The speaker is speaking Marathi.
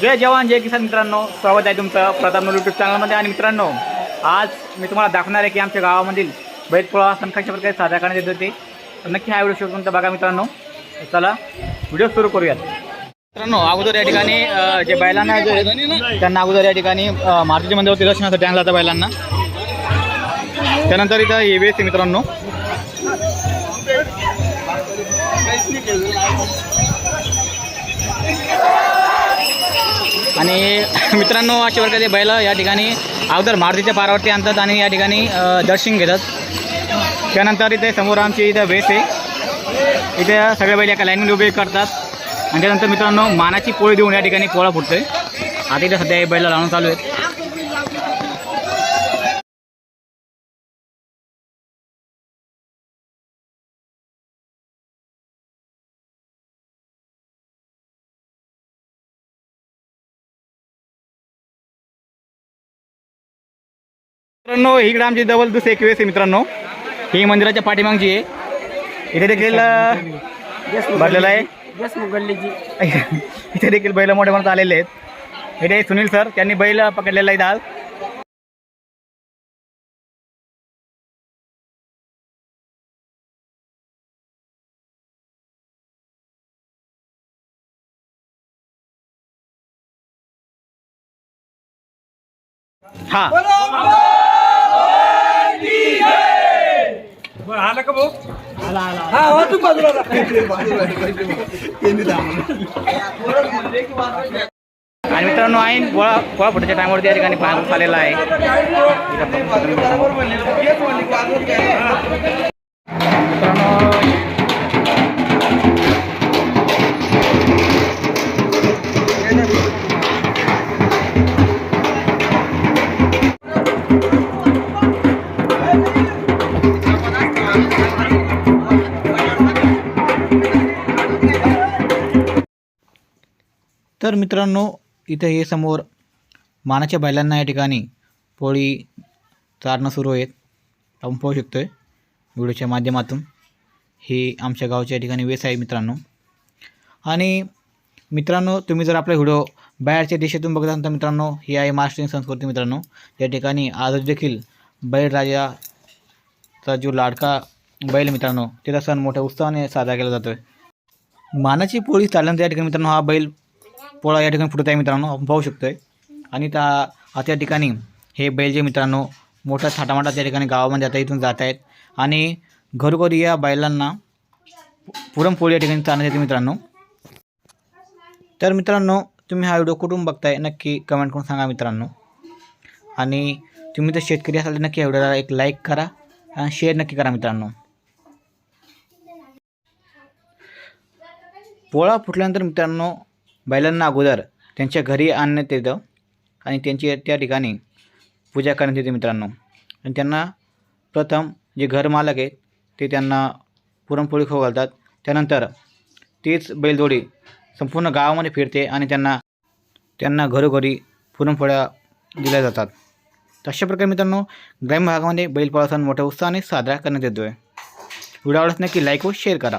जय जवान जय किसान मित्रांनो. स्वागत आहे तुमचं प्रताप यूट्यूब चॅनलमध्ये आणि मित्रांनो आज मी तुम्हाला दाखवणार आहे की आमच्या गावामधील बैलपोळा सण कशा प्रकारे साजरा करण्यात येत होते. तर नक्की हा व्हिडिओ शेवटपर्यंत बघा मित्रांनो. चला व्हिडिओ सुरू करूयात. मित्रांनो अगोदर या ठिकाणी जे बैलांना आहेत, त्यांना अगोदर या ठिकाणी मारुती मारुतीच्या मंदिरावरती दर्शनासाठी टँगला जातं बैलांना. त्यानंतर इथं हे वेस आहे मित्रांनो. आणि मित्रांनो अशा प्रकारे बैल या ठिकाणी अगोदर मारुतीच्या पारावरती आणतात आणि या ठिकाणी दर्शन घेतात. त्यानंतर इथे समोर आमची इथं वेस आहे. इथे सगळे बैल एका लाईनमध्ये उभे करतात. आणि त्यानंतर मित्रांनो मानाची पोळी देऊन या ठिकाणी पोळा फुटतोय. आता इथे सध्या हे बैल लावून चालू आहेत. मित्रांनो इकडे आमची डबल दुसरी एक वेस आहे मित्रांनो. ही मंदिराच्या पाठीमागची आहे. इथे देखील भरलेलं आहे. इथे देखील बैल मोठे म्हणत आलेले आहेत. इथे सुनील सर त्यांनी बैल पकडलेला आहे आज हा. हा हो तू बाजूला आणि मित्रांनो आहे गोळा गोळा फुटाच्या टायमावरती या ठिकाणी पाणी आलेला आहे. तर मित्रांनो इथं हे समोर मानाच्या बैलांना या ठिकाणी पोळी चारणं सुरू आहेत. आपण पाहू शकतो आहे व्हिडिओच्या माध्यमातून. हे आमच्या गावच्या या ठिकाणी वेस आहे मित्रांनो. आणि मित्रांनो तुम्ही जर आपला व्हिडिओ बाहेरच्या देशातून बघत असाल तर मित्रांनो ही आहे महाराष्ट्रीयन संस्कृती मित्रांनो. या ठिकाणी आज देखील बैलराजाचा जो लाडका बैल मित्रांनो त्याचा सण मोठ्या उत्साहाने साजरा केला जातो आहे मानाची पोळी चालल्यानंतर या ठिकाणी मित्रांनो हा बैल पोळा या ठिकाणी फुटत आहे मित्रांनो. आपण पाहू शकतो आहे आणि त्या आता या ठिकाणी हे बैल जे मित्रांनो मोठ्या थाटामाटात त्या ठिकाणी गावामध्ये आता इथून जात आहेत. आणि घरोघरी या बैलांना पुरणपोळी या ठिकाणी चालण्यात येते मित्रांनो. तर मित्रांनो तुम्ही हा व्हिडिओ कुठून बघताय नक्की कमेंट करून सांगा मित्रांनो. आणि तुम्ही जर शेतकरी असाल तर नक्की या व्हिडिओला एक लाईक करा आणि शेअर नक्की करा मित्रांनो. पोळा फुटल्यानंतर मित्रांनो बैलांना अगोदर त्यांच्या घरी आणण्यात येतं आणि त्यांची त्या ठिकाणी पूजा करण्यात येते मित्रांनो. आणि त्यांना प्रथम जे घरमालक आहेत ते त्यांना पुरणपोळी खाऊ घालतात. त्यानंतर तीच बैलजोडी संपूर्ण गावामध्ये फिरते आणि त्यांना त्यांना घरोघरी पुरणपोळ्या दिल्या जातात. तर अशा प्रकारे मित्रांनो ग्रामीण भागामध्ये बैलपोळा सण मोठ्या उत्साहाने साजरा करण्यात येतो आहे व्हिडिओ आवडल्यास नक्की लाईक व शेअर करा.